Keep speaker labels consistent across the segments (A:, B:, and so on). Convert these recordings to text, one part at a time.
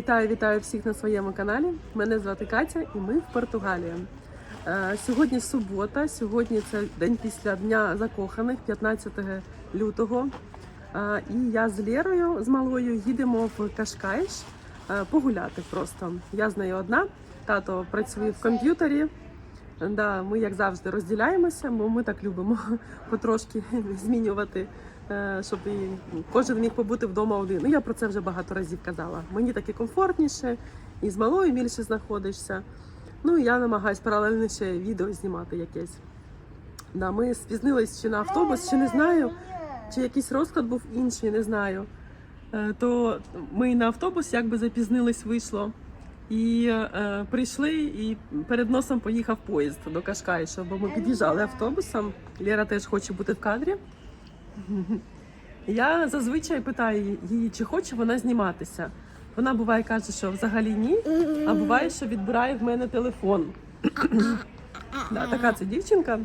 A: Вітаю, вітаю всіх на своєму каналі. Мене звати Катя і ми в Португалії. Е, Сьогодні субота, сьогодні це день після Дня закоханих, 15 лютого. Е, І я з Лєрою, з малою, їдемо в Кашкайш е, погуляти просто. Я з нею одна. Тато працює в комп'ютері. Да, ми, як завжди, розділяємося, бо ми так любимо потрошки змінювати, щоб кожен міг побути вдома один. Ну, я про це вже багато разів казала. Мені таки комфортніше, і з малою більше знаходишся. Ну, я намагаюсь паралельно ще відео знімати якесь. Да, ми спізнились чи на автобус, чи не знаю, чи якийсь розклад був інший, не знаю. Е, То ми на автобус якби запізнились, вийшло. І е, прийшли, і перед носом поїхав поїзд до Кашкайша, бо ми під'їжджали автобусом. Лера теж хоче бути в кадрі. Я зазвичай питаю її, чи хоче вона зніматися. Вона буває каже, що взагалі ні, а буває, що відбирає в мене телефон. да, така це дівчинка.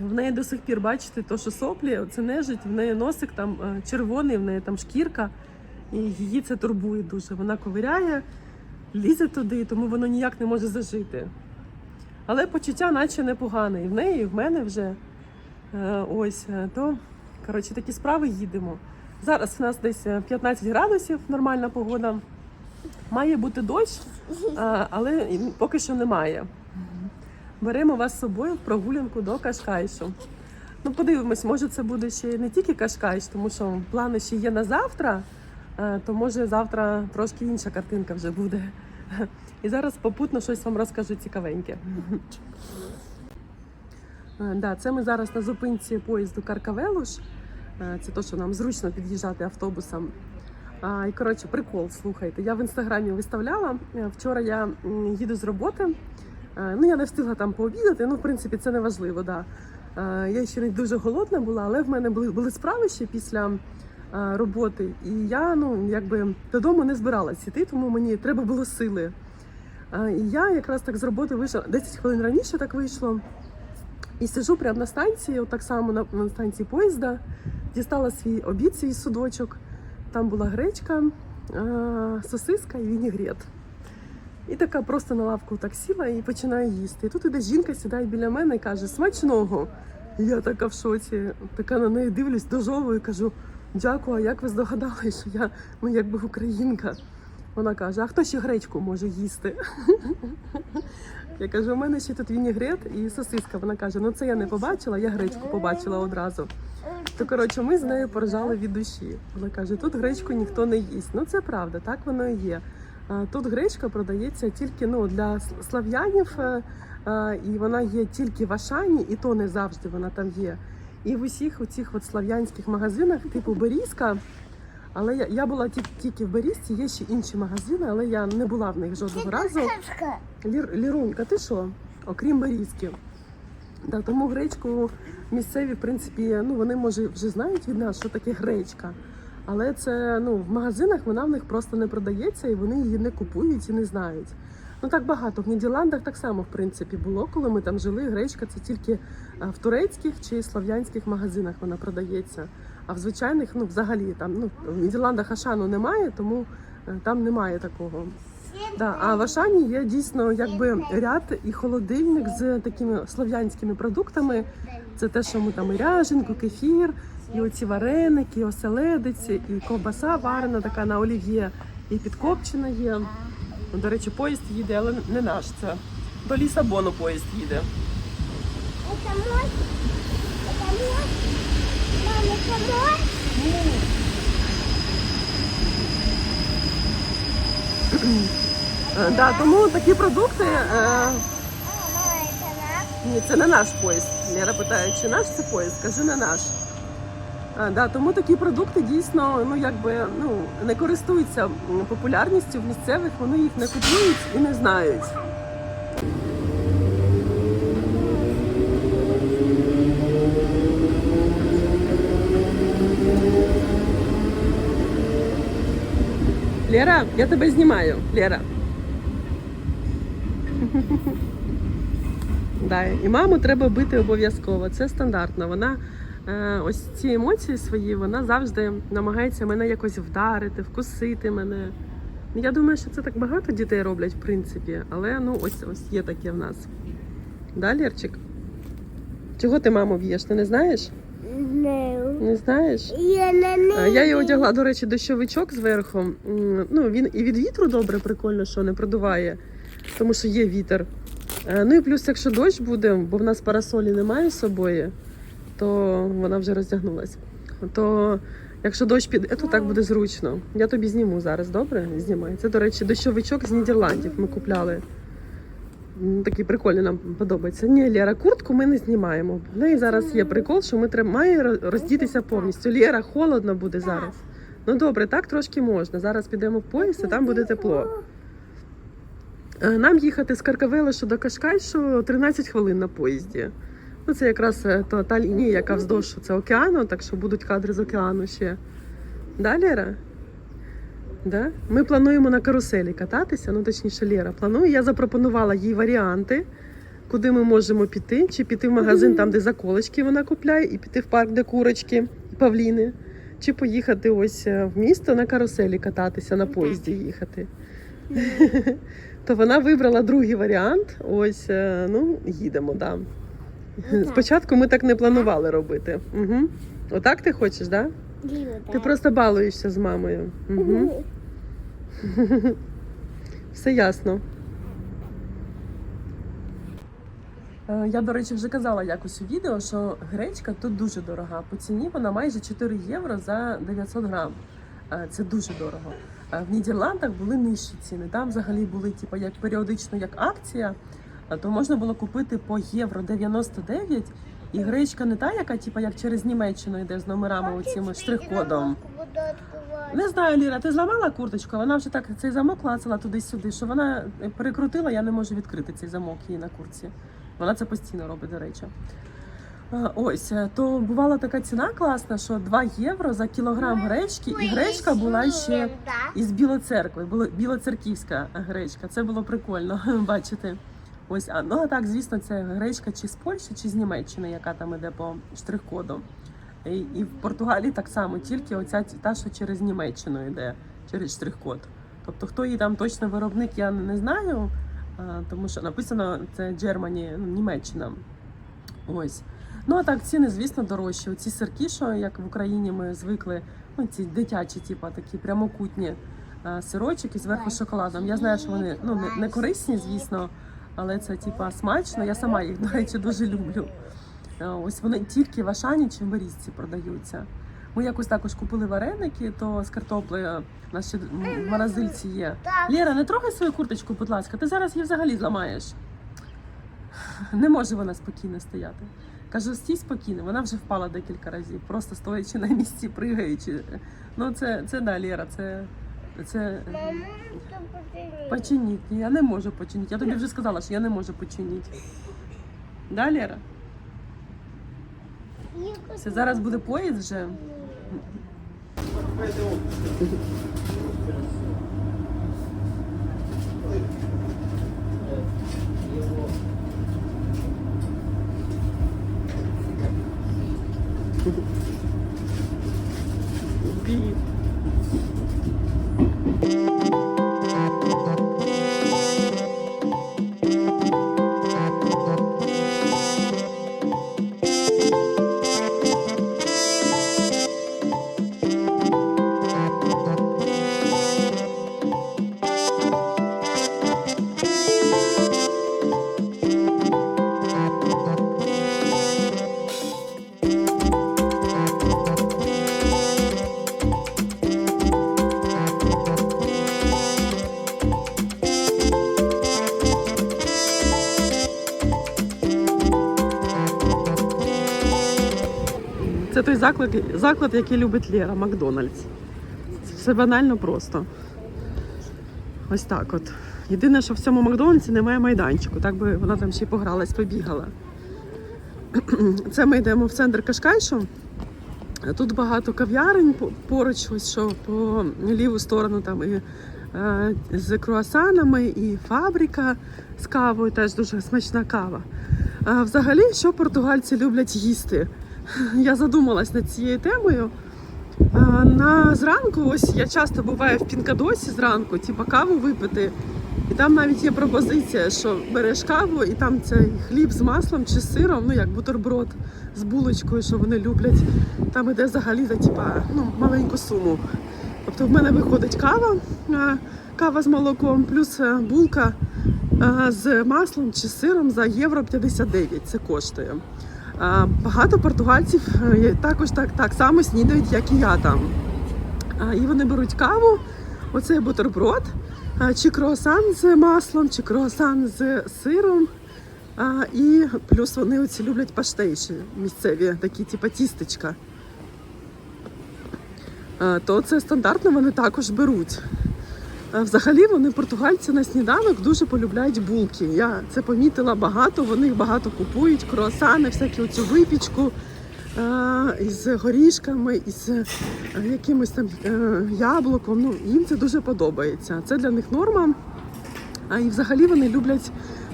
A: В неї до сих пір, бачите, то, що соплі, це нежить, в неї носик там е, червоний, в неї там шкірка, і її це турбує дуже. Вона ковиряє, лізе туди, тому воно ніяк не може зажити. Але почуття наче непогане. І в неї, і в мене вже Е, ось е, то коротше такі справи їдемо. Зараз у нас десь е, 15 градусів, нормальна погода. Має бути дощ, але поки що немає. Беремо вас з собою в прогулянку до Кашкайшу. Ну, подивимось, може це буде ще не тільки Кашкайш, тому що плани ще є на завтра, е, то може завтра трошки інша картинка вже буде. І зараз попутно щось вам розкажу цікавеньке. Е, Да, це ми зараз на зупинці поїзду Каркавелуш. Е, Це то, що нам зручно під'їжджати автобусом. І коротше, прикол, слухайте. Я в інстаграмі виставляла. Е, Вчора я їду з роботи. Е, Ну, я не встигла там пообідати. Ну, в принципі, це не важливо. Да. Я ще не дуже голодна була, але в мене були, були справи ще після роботи. І я ну, якби додому не збиралась іти, тому мені треба було сили. І я якраз так з роботи вийшла 10 хвилин раніше так вийшло. І сижу прямо на станції, от так само на, на станції поїзда, дістала свій обід, свій судочок. Там була гречка, е, сосиска і вінігрет. І така просто на лавку так сіла і починаю їсти. І тут іде жінка, сідає біля мене і каже: смачного. Я така в шоці, така на неї дивлюсь, дожовую, кажу: дякую, а як ви здогадалися, що я ну, якби українка. Вона каже: а хто ще гречку може їсти? Я кажу, у мене ще тут вінігрет і сосиска. Вона каже: ну це я не побачила, я гречку побачила одразу. То коротше, ми з нею поржали від душі. Вона каже, тут гречку ніхто не їсть. Ну це правда, так воно і є. Тут гречка продається тільки ну, для слав'янів, е, е, і вона є тільки в Ашані, і то не завжди вона там є. І в усіх оцих от слав'янських магазинах, типу Берізка. Але я, я була тільки, в Берізці, є ще інші магазини, але я не була в них жодного разу. Лір, Лірунка, ти що? Окрім Берізки. Да, тому гречку місцеві, в принципі, ну вони може вже знають від нас, що таке гречка. Але це ну в магазинах вона в них просто не продається і вони її не купують і не знають. Ну так багато. В Нідерландах так само в принципі було, коли ми там жили. Гречка це тільки в турецьких чи слав'янських магазинах вона продається. А в звичайних, ну взагалі там ну в Нідерландах Ашану немає, тому е, там немає такого. Да, а в Ашані є дійсно якби ряд і холодильник з такими слов'янськими продуктами. Це те, що ми там і ряженку, кефір, і оці вареники, і оселедиці, і ковбаса варена така на олів'є, і підкопчена є. До речі, поїзд їде, але не наш. Це до Лісабону поїзд їде.
B: Это
A: Да, тому такі продукти. Е. Ні, це не наш поїзд. Лера питає, чи наш це поїзд? Кажу, не наш. А, да, тому такі продукти дійсно ну, якби, ну, не користуються популярністю в місцевих, вони їх не купують і не знають. Лера, я тебе знімаю. Лера. Да, і маму треба бити обов'язково. Це стандартно. Вона е, ось ці емоції свої, вона завжди намагається мене якось вдарити, вкусити мене. Я думаю, що це так багато дітей роблять, в принципі, але ну ось ось є таке в нас. Да, Лєрчик? Чого ти маму б'єш? Ти не знаєш?
B: Не.
A: Знаєш?
B: Я не
A: А, Я їй одягла, до речі, дощовичок зверху. Ну, він і від вітру добре, прикольно, що не продуває, тому що є вітер. Е, Ну і плюс, якщо дощ буде, бо в нас парасолі немає з собою, то вона вже роздягнулась. То якщо дощ піде, то так буде зручно. Я тобі зніму зараз, добре? Знімай. Це, до речі, дощовичок з Нідерландів ми купляли. М, Такий прикольний нам подобається. Ні, Лєра, куртку ми не знімаємо. В неї зараз є прикол, що ми має роздітися повністю. Лєра, холодно буде зараз. Ну добре, так трошки можна. Зараз підемо в поїзд, і там буде тепло. Е, Нам їхати з Каркавелишу до Кашкайшу 13 хвилин на поїзді. Ну, це якраз е, та лінія, яка вздовж це океану, так що будуть кадри з океану ще. Да, Лєра? Да? Ми плануємо на каруселі кататися, ну точніше, Лєра планує. Я запропонувала їй варіанти, куди ми можемо піти, чи піти в магазин, там, де заколочки вона купляє, і піти в парк, де курочки павліни, чи поїхати ось е, в місто на каруселі кататися, на поїзді їхати. То вона вибрала другий варіант. Ось, е, ну, їдемо, да. Спочатку ми так не планували робити. Угу. Отак ти хочеш, да? Ти просто балуєшся з мамою. Угу. Все ясно. Е, Я, до речі, вже казала якось у відео, що гречка тут дуже дорога. По ціні вона майже 4 євро за 900 грам. Е, Це дуже дорого. Е, В Нідерландах були нижчі ціни. Там взагалі були типу, як періодично як акція, то можна було купити по євро 99. І гречка не та, яка типу, як через Німеччину йде з номерами оцим штрих-кодом. Не знаю, Ліра, ти зламала курточку, вона вже так цей замок клацала туди-сюди, що вона перекрутила, я не можу відкрити цей замок її на курці. Вона це постійно робить, до речі. Е, Ось, е, то бувала така ціна класна, що 2 євро за кілограм гречки, і гречка була ще із Білоцеркви, білоцерківська гречка. Це було прикольно бачити. Ось, а ну а так, звісно, це гречка чи з Польщі, чи з Німеччини, яка там іде по штрих-коду. І, і в Португалії так само, тільки оця та, що через Німеччину йде, через штрих-код. Тобто, хто її там точно виробник, я не знаю, а, тому що написано це Germany, ну, Німеччина. Ось. Ну а так, ціни, звісно, дорожчі. Оці сирки, що як в Україні ми звикли, ну ці дитячі, типу, такі прямокутні а, сирочки зверху шоколадом. Я знаю, що вони ну, не, не корисні, звісно, але це типа смачно. Я сама їх, до речі, дуже люблю. Ось вони тільки в Ашані чи в Берізці продаються. Ми якось також купили вареники, то з картоплею у нас ще в морозильці є. Лєра, не трогай свою курточку, будь ласка, ти зараз її взагалі зламаєш. Не може вона спокійно стояти. Кажу, стій спокійно, вона вже впала декілька разів, просто стоячи на місці, пригаючи. Ну, це, це да, Лєра, це, це починіть. Я не можу починити. Я тобі вже сказала, що я не можу починити. Да, Лєра? Все, зараз буде поїзд вже. Бі. Заклад, заклад, який любить Лєра, Макдональдс. Це все банально просто. Ось так от. Єдине, що в цьому Макдональдсі немає майданчику, так би вона там ще й погралась, побігала. Це ми йдемо в центр Кашкайшу. Тут багато кав'ярень поруч, ось що по ліву сторону там і е, з круасанами, і фабрика з кавою, теж дуже смачна кава. А взагалі, що португальці люблять їсти? Я задумалась над цією темою, На зранку, ось я часто буваю в Пінкадосі зранку, типу каву випити. І там навіть є пропозиція, що береш каву, і там цей хліб з маслом чи сиром, ну як бутерброд з булочкою, що вони люблять. Там іде взагалі за типа, ну, маленьку суму. Тобто в мене виходить кава, кава з молоком, плюс е, булка з маслом чи сиром за євро 59 це коштує. Багато португальців е, також так, так само снідають, як і я там. І вони беруть каву, оцей бутерброд, чи круасан з маслом, чи круасан з сиром. І плюс вони оці люблять паштейші місцеві, такі, типу тістечка. То це стандартно вони також беруть. А Взагалі вони португальці на сніданок дуже полюбляють булки. Я це помітила багато. Вони багато купують, круасани, всяку оцю випічку із горішками, із е, якимось там е, яблуком. Ну їм це дуже подобається. Це для них норма. А і взагалі вони люблять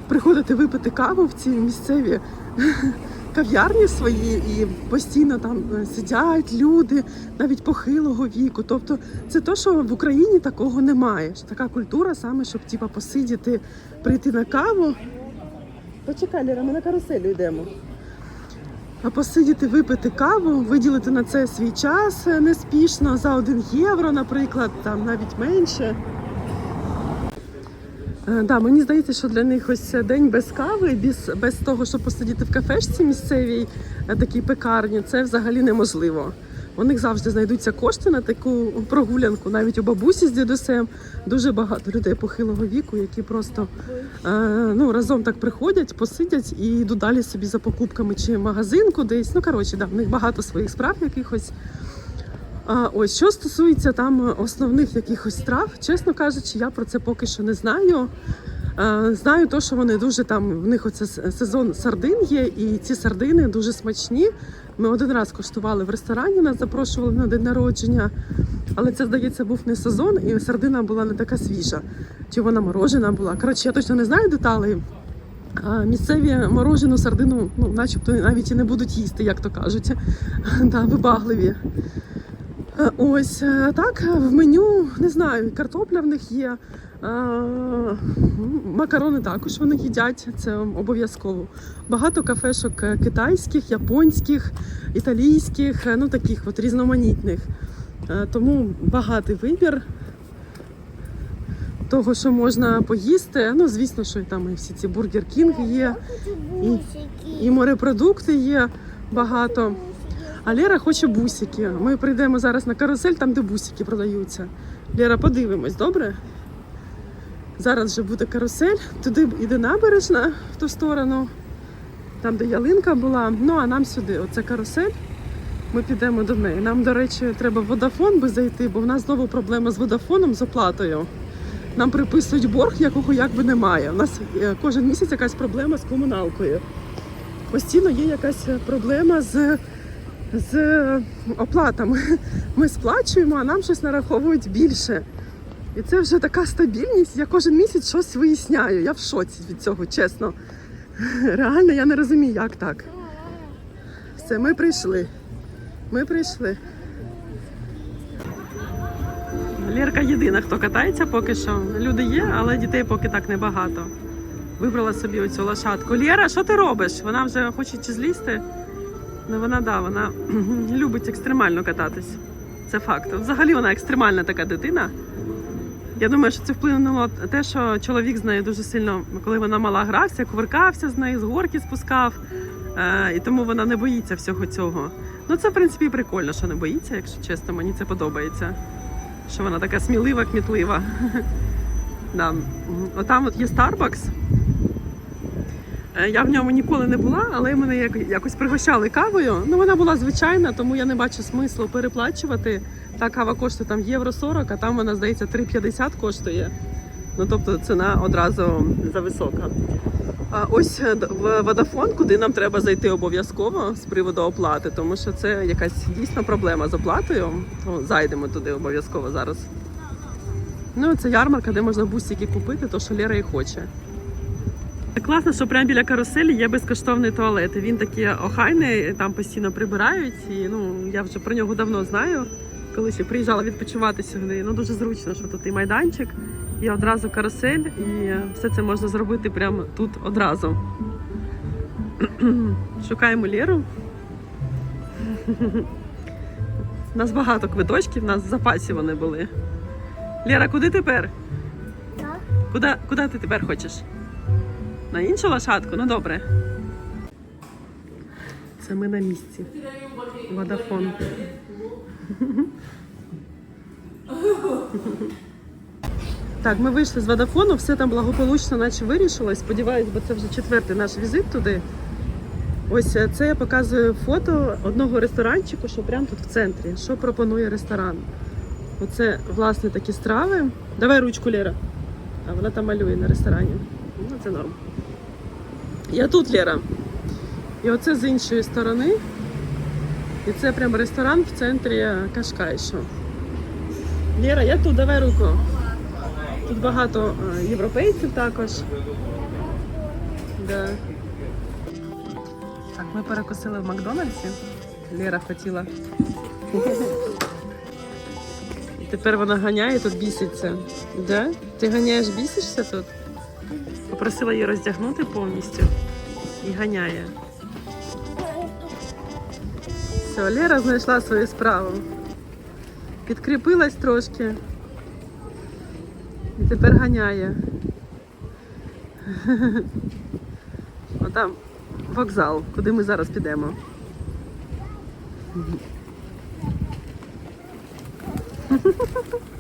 A: приходити випити каву в ці місцеві кав'ярні свої і постійно там е, сидять люди навіть похилого віку. Тобто це то, що в Україні такого немає. Така культура саме, щоб типа посидіти, прийти на каву. Почекай, Ліра, ми на каруселю йдемо. А посидіти, випити каву, виділити на це свій час е, неспішно за 1 євро, наприклад, там навіть менше. Е, Да, мені здається, що для них ось день без кави, без, без того, щоб посидіти в кафешці місцевій, е, такій пекарні, це взагалі неможливо. У них завжди знайдуться кошти на таку прогулянку, навіть у бабусі з дідусем. Дуже багато людей похилого віку, які просто е, ну, разом так приходять, посидять і йдуть далі собі за покупками чи магазин кудись. Ну, коротше, да, в них багато своїх справ якихось. А ось що стосується там основних якихось страв, чесно кажучи, я про це поки що не знаю. Е, Знаю то, що вони дуже там в них оце сезон сардин є, і ці сардини дуже смачні. Ми один раз коштували в ресторані, нас запрошували на день народження, але це здається був не сезон, і сардина була не така свіжа. Чи вона морожена була? Коротше, я точно не знаю деталей. А місцеві морожену сардину, ну, начебто, навіть і не будуть їсти, як то кажуть. Да, вибагливі. Е, Ось е, так, в меню не знаю, картопля в них є. Макарони також вони їдять, це обов'язково. Багато кафешок е, китайських, японських, італійських, ну таких от різноманітних. Тому багатий вибір того, що можна поїсти. Ну, звісно, що і там і всі ці бургер кінг є, і морепродукти є багато. А Лера хоче бусики. Ми прийдемо зараз на карусель, там, де бусики продаються. Лера, подивимось, добре? Зараз вже буде карусель. Туди йде набережна в ту сторону, там, де ялинка була. Ну а нам сюди. Оце карусель. Ми підемо до неї. Нам, до речі, треба в водафон би зайти, бо в нас знову проблема з водафоном, з оплатою. Нам приписують борг, якого якби немає. У нас е, кожен місяць якась проблема з комуналкою. Постійно є якась проблема з з оплатами. Ми сплачуємо, а нам щось нараховують більше. І це вже така стабільність. Я кожен місяць щось виясняю. Я в шоці від цього, чесно. Реально, я не розумію, як так. Все, ми прийшли. Ми прийшли. Лєрка єдина, хто катається поки що. Люди є, але дітей поки так небагато. Вибрала собі оцю лошадку. Лєра, що ти робиш? Вона вже хоче чи злізти? Ну вона да, вона любить екстремально кататись. Це факт. Взагалі вона екстремальна така дитина. Я думаю, що це вплинуло те, що чоловік з нею дуже сильно, коли вона мала грався, кувиркався з нею, з горки спускав. Е, і тому вона не боїться всього цього. Ну це в принципі прикольно, що не боїться, якщо чесно, мені це подобається. Що вона така смілива, кмітлива. Отам от є Starbucks. Е, Я в ньому ніколи не була, але мене якось пригощали кавою. Ну вона була звичайна, тому я не бачу смислу переплачувати. Та кава коштує там євро 40, а там вона, здається, 3,50 коштує. Ну тобто ціна одразу зависока. А ось е, в Водафон, куди нам треба зайти обов'язково з приводу оплати, тому що це якась дійсно проблема з оплатою. То зайдемо туди обов'язково зараз. Ну, це ярмарка, де можна бусики купити, то що Лера і хоче. Класно, що прямо біля каруселі є безкоштовний туалет. Він такий охайний, там постійно прибирають. І ну я вже про нього давно знаю. коли ще приїжджала відпочивати сюди. Ну дуже зручно, що тут і майданчик, і одразу карусель, і все це можна зробити прямо тут одразу. Шукаємо Леру. У нас багато квиточків, у нас в запасі вони були. Лера, куди тепер? Куди, куди ти тепер хочеш? На іншу лошадку? Ну добре. Це ми на місці. Водафон. Так, ми вийшли з водофону, все там благополучно наче вирішилось. Сподіваюсь, бо це вже четвертий наш візит туди. Ось е, це я показую фото одного ресторанчику, що прямо тут в центрі. Що пропонує ресторан? Оце, власне, такі страви. Давай ручку, Лера. А вона там малює на ресторані. Це норм. Я тут, Лера. І оце з іншої сторони. І це прямо ресторан в центрі Кашкайшу. Лера, я тут, давай руку. Тут багато е, європейців також. Да. Так, ми перекусили в Макдональдсі. Лера хотіла. І тепер вона ганяє тут біситься. Да? Ти ганяєш, бісишся тут? Попросила її роздягнути повністю і ганяє. Все, Лера знайшла свою справу. Підкріпилась трошки. І тепер ганяє. Отам вокзал, куди ми зараз підемо.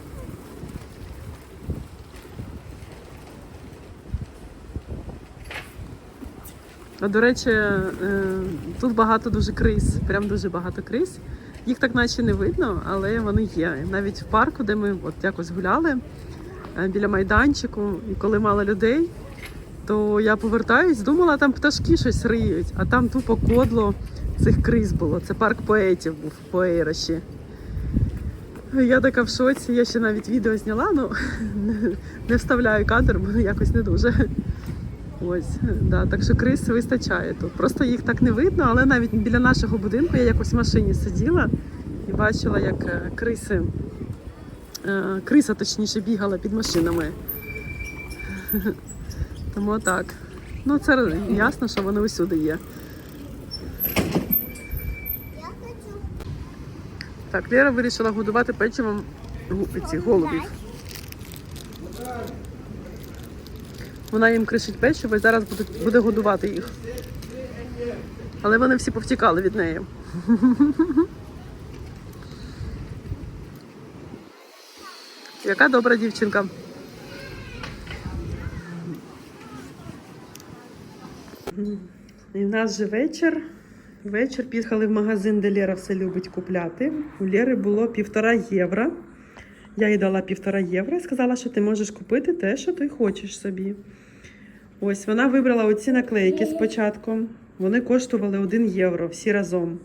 A: А, до речі, е, тут багато дуже криз, прям дуже багато криз. Їх так наче не видно, але вони є. Навіть в парку, де ми от якось гуляли е, біля майданчику, і коли мало людей, то я повертаюсь, думала, там пташки щось риють, а там тупо кодло цих криз було. Це парк поетів був по Ейроші. Я така в шоці, я ще навіть відео зняла, ну не вставляю кадр, бо якось не дуже. Ось, да, так що крис вистачає тут. Просто їх так не видно, але навіть біля нашого будинку я якось в машині сиділа і бачила, як е, криси, е, криса точніше бігала під машинами. Тому так. Ну це ясно, що вони усюди є. Так, Лера вирішила годувати печивом ці голубів. Вона їм кришить печиво і зараз буде, буде годувати їх. Але вони всі повтікали від неї. Яка добра дівчинка. І в нас же вечір. Вечір під'їхали в магазин, де Лера все любить купляти. У Лєри було півтора євро. Я їй дала півтора євро і сказала, що ти можеш купити те, що ти хочеш собі. Ось вона вибрала оці наклейки спочатку. Вони коштували 1 євро всі разом.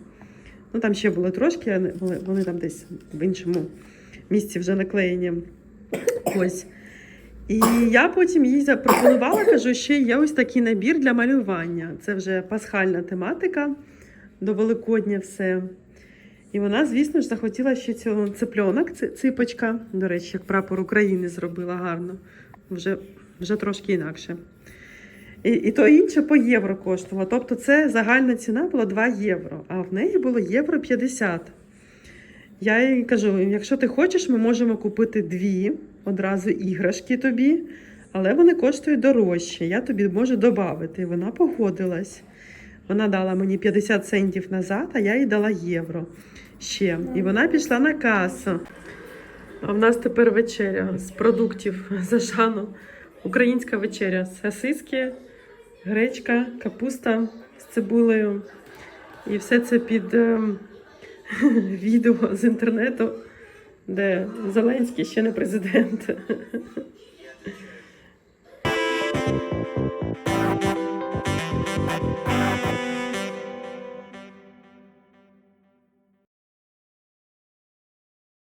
A: Ну там ще були трошки, вони там десь в іншому місці вже наклеєні. Ось. І я потім їй запропонувала, кажу, ще є ось такий набір для малювання. Це вже пасхальна тематика до Великодня все. І вона, звісно ж, захотіла ще цього цепльонок, ципочка. До речі, як прапор України зробила гарно. Вже, вже трошки інакше. І, і то інше по євро коштувало. Тобто це загальна ціна була 2 євро, а в неї було євро 50. Я їй кажу: якщо ти хочеш, ми можемо купити дві одразу іграшки тобі, але вони коштують дорожче. Я тобі можу додати. Вона погодилась. Вона дала мені 50 центів назад, а я їй дала євро ще. І вона пішла на касу. А в нас тепер вечеря з продуктів за Жану. Українська вечеря. Сосиски, гречка, капуста з цибулею. І все це під ем, відео з інтернету, де Зеленський ще не президент.